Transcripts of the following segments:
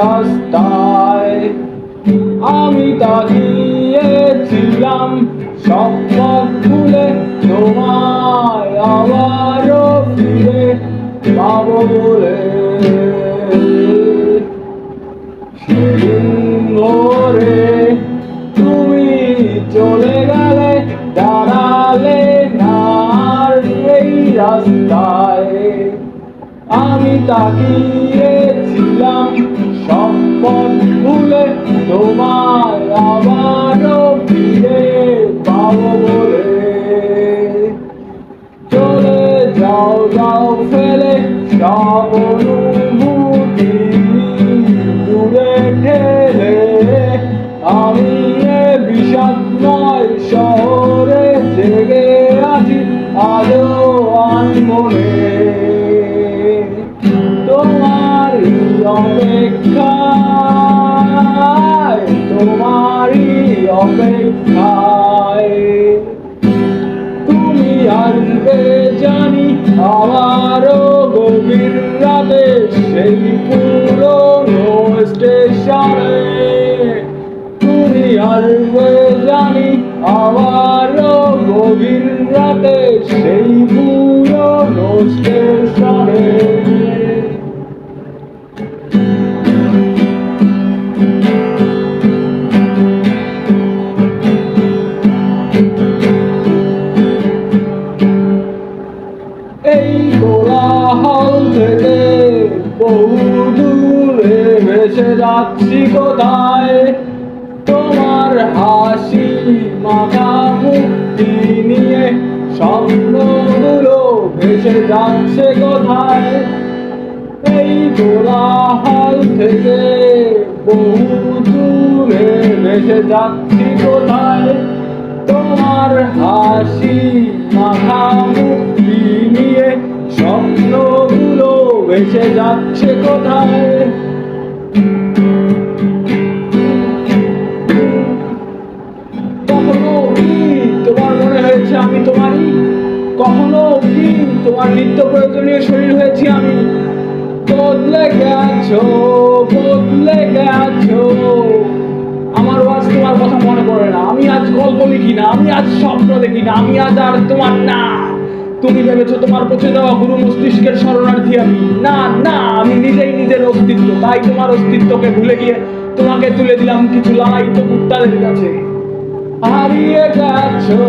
রাস্তায় আমি তাকিয়েছিলাম সব পথ ভুলে তোমায় আবারও ফিরে পাবো বলে। সেদিন তুমি চলে গেলে, দাঁড়ালে নার এই রাস্তায়। আমি তাকিয়েছিলাম পথ ভুলে তোমার আবারও ফিরে পাবো বলে। চলে যাও যাও ফেলে সব অনুভূতি তুমি জানি আমারও গভীর রাতে সেই পুরনো স্টেশনে। তুমি আসবে জানি আমারও গভীর রাতে সেই পুরনো স্টেশনে। ভেসে যাচ্ছি কোথায় তোমার হাসি মাথা মুক্তি নিয়ে স্বপ্নগুলো ভেসে যাচ্ছে কোথায় এই কোলাহল থেকে বহু দূরে ভেসে যাচ্ছি কোথায়? তোমার হাসি মাথা মুক্তি নিয়ে স্বপ্নগুলো ভেসে যাচ্ছে কোথায়? তোমার নিত্য প্রয়োজনীয় শরীর হয়েছি আমি। বদলে গেছো বদলে গেছো। আমার আজ তোমার কথা মনে পড়ে না। আমি আজ গল্প লিখি না, আমি আজ স্বপ্ন দেখি না, আমি আজ আর তোমার না। তুমি ভেবেছো তোমার পচে দেওয়া গুরু মস্তিষ্কের শরণার্থী আমি। না না, আমি নিজেই নিজের অস্তিত্ব, তাই তোমার অস্তিত্বকে ভুলে গিয়ে তোমাকে তুলে দিলাম কিছু লালায়িত কুত্তাদের কাছে। হারিয়ে গেছো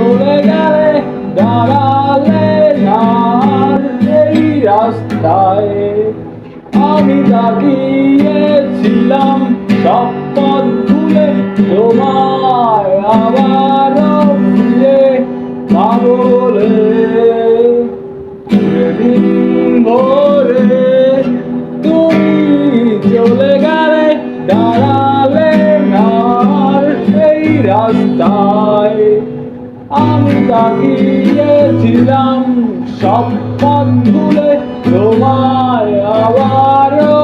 চলে গেলে দাঁড়ালে নার এই রাস্তায়। আমি তাকিয়েছিলাম সব পথ ভুলে তোমায় আবার ফিরে সেদিন ভোরে তুমি চলে গেলে দাঁড়ালে এই রাস্তায়। আমি তাকিয়েছিলাম সব পথ ভুলে তোমায় আবারও